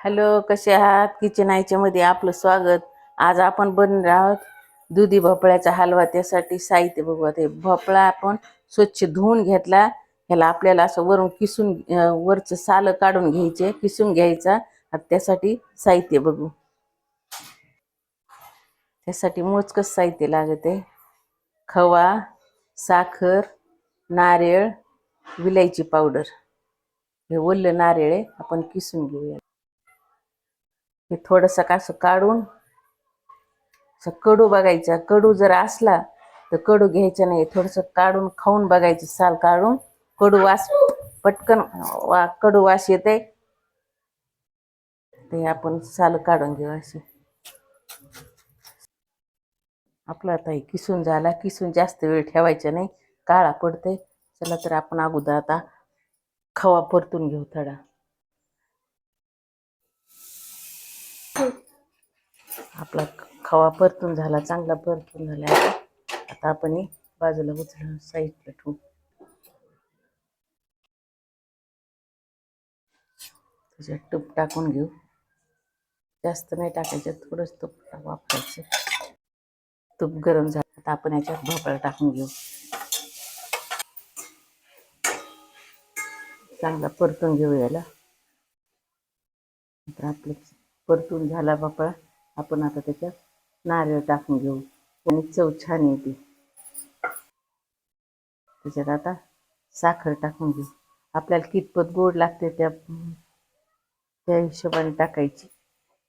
Hello कसे आहात? Kitchen आयच्यामध्ये आपलं स्वागत. आज आपण बनणार आहोत दुधी भोपळ्याचा हलवा. त्यासाठी साहित्य बघू आता भोपळा आपण स्वच्छ धुवून घेतला. ह्याला आपल्याला असं वरून किसून वरचं सालं काढून घ्यायचे किसून घ्यायचा. आता त्यासाठी साहित्य बघू. त्यासाठी मोजकंच साहित्य लागत. आहे खवा साखर नारळ विलायची पावडर. हे ओलं नारळ आहे आपण किसून घेऊया. हे थोडंसं का असं काढून असं कडू बघायचा. कडू जर असला तर कडू घ्यायचं नाही. थोडंसं काढून खाऊन बघायचं साल काढून. कडू वास पटकन वा कडू वास येते. ते आपण साल काढून घेऊ असे आपला आता हे किसून झाला. किसून जास्त वेळ ठेवायचा नाही. काळा पडते चला तर आपण अगोदर आता खवा परतून घेऊ थोडा. आपला खवा परतून झाला चांगला परतून झाला. आता आपण बाजूला उचलून साईडला ठेवू. त्याच्यात तूप टाकून घेऊ. जास्त नाही टाकायचं थोडंच तूप वापरायचं. तूप गरम झालं आता आपण याच्यात भोपळा टाकून घेऊ. चांगला परतून घेऊ याला. आता आपलं परतून झाला भोपळा. आपण आता त्याच्यात नारळ टाकून घेऊ. आणि चव छान येते. त्याच्यात आता साखर टाकून घेऊ. आपल्याला कितपत गोड लागते त्या त्या हिशोबाने टाकायची.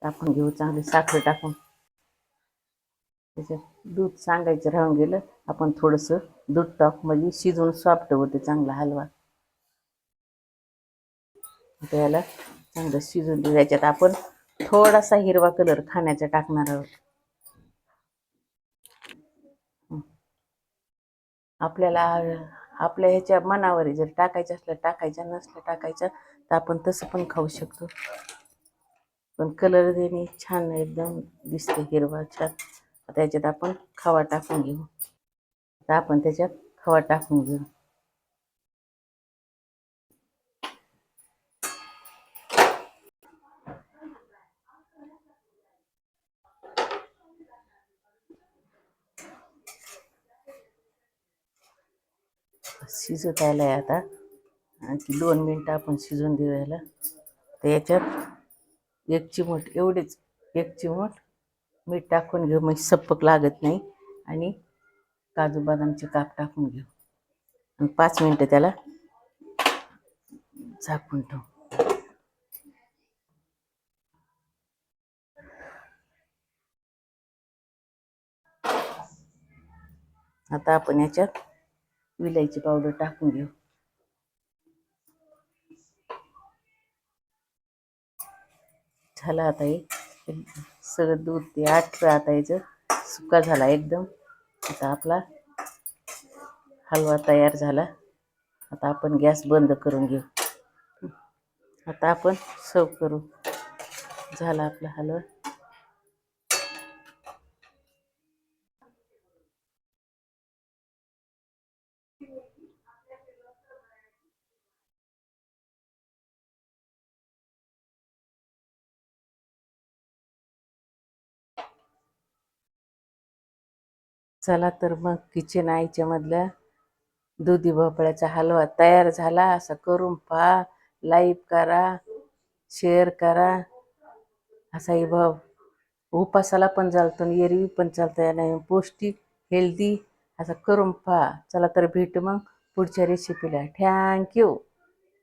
टाकून घेऊ चांगली साखर टाकून. त्याच्यात दूध सांगायचं राहून गेलं आपण थोडंसं दूध टाक म्हणजे शिजवून सॉफ्ट होते चांगला हलवा. त्याला चांगलं शिजून त्याच्यात आपण थोडासा हिरवा कलर खाण्याचा टाकणार. आहोत आपल्याला आपल्या ह्याच्या मनावर जर टाकायचं असलं टाकायचं नसलं टाकायचं तर आपण तसं पण खाऊ शकतो. पण कलर देणे छान एकदम दिसते हिरवा छान. आता याच्यात आपण खवा टाकून घेऊ. आता आपण त्याच्यात खवा टाकून घेऊ. शिजत आहे आता. आणखी दोन मिनटं आपण शिजून देऊ याला. तर याच्यात एक चिमूट एवढेच एक चिमूट मीठ टाकून घेऊ. म्हणजे सप्पक लागत नाही. आणि काजू बदामचे काप टाकून घेऊ. आणि पाच मिनटं त्याला झाकून ठेवू. आता आपण याच्यात विलायची पावडर टाकून घेऊ. झालं आता हे. सगळं दूध ते आटलं आता याचं. सुका झाला एकदम. आता आपला हलवा तयार झाला. आता आपण गॅस बंद करून घेऊ. आता आपण सर्व करू. झाला आपला हलवा. चला तर मग किचन आईच्यामधल्या दुधी भोपळ्याचा हलवा तयार झाला. असा करून पहा. लाईक करा. शेअर करा. असा ही भाव. उपासाला पण चालतो आणि एरवी पण चालतं नाही पौष्टिक हेल्दी असं करून पहा. चला तर भेट मग पुढच्या रेसिपीला थँक्यू